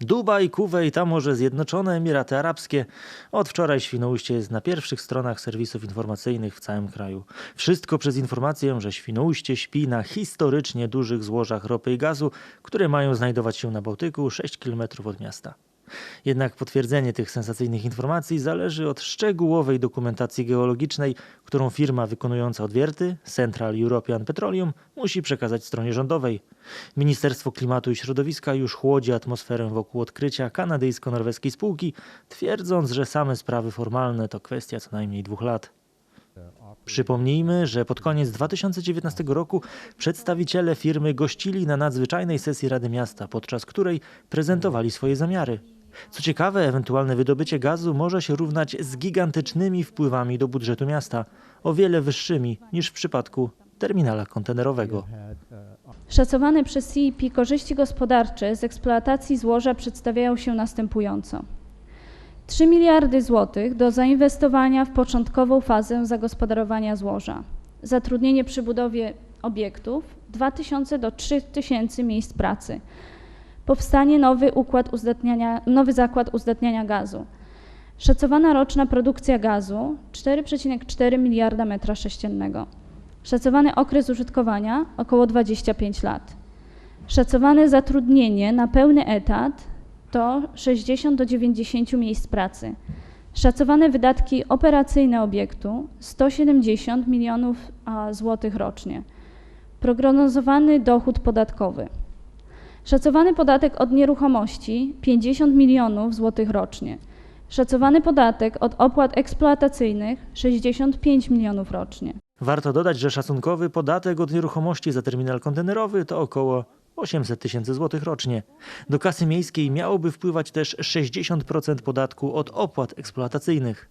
Dubaj, Kuwejt, a może Zjednoczone Emiraty Arabskie. Od wczoraj Świnoujście jest na pierwszych stronach serwisów informacyjnych w całym kraju. Wszystko przez informację, że Świnoujście śpi na historycznie dużych złożach ropy i gazu, które mają znajdować się na Bałtyku 6 km od miasta. Jednak potwierdzenie tych sensacyjnych informacji zależy od szczegółowej dokumentacji geologicznej, którą firma wykonująca odwierty, Central European Petroleum, musi przekazać stronie rządowej. Ministerstwo Klimatu i Środowiska już chłodzi atmosferę wokół odkrycia kanadyjsko-norweskiej spółki, twierdząc, że same sprawy formalne to kwestia co najmniej dwóch lat. Przypomnijmy, że pod koniec 2019 roku przedstawiciele firmy gościli na nadzwyczajnej sesji Rady Miasta, podczas której prezentowali swoje zamiary. Co ciekawe, ewentualne wydobycie gazu może się równać z gigantycznymi wpływami do budżetu miasta, o wiele wyższymi niż w przypadku terminala kontenerowego. Szacowane przez CEP korzyści gospodarcze z eksploatacji złoża przedstawiają się następująco. 3 miliardy złotych do zainwestowania w początkową fazę zagospodarowania złoża. Zatrudnienie przy budowie obiektów 2000 do 3000 miejsc pracy. Powstanie nowy układ uzdatniania, nowy zakład uzdatniania gazu. Szacowana roczna produkcja gazu 4,4 miliarda metra sześciennego. Szacowany okres użytkowania około 25 lat. Szacowane zatrudnienie na pełny etat to 60 do 90 miejsc pracy. Szacowane wydatki operacyjne obiektu 170 milionów złotych rocznie. Prognozowany dochód podatkowy. Szacowany podatek od nieruchomości 50 milionów złotych rocznie. Szacowany podatek od opłat eksploatacyjnych 65 milionów rocznie. Warto dodać, że szacunkowy podatek od nieruchomości za terminal kontenerowy to około 800 tysięcy złotych rocznie. Do kasy miejskiej miałoby wpływać też 60% podatku od opłat eksploatacyjnych.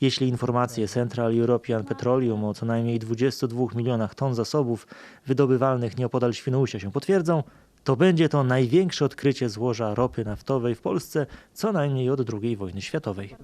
Jeśli informacje Central European Petroleum o co najmniej 22 milionach ton zasobów wydobywalnych nieopodal Świnoujścia się potwierdzą, to będzie to największe odkrycie złoża ropy naftowej w Polsce co najmniej od II wojny światowej.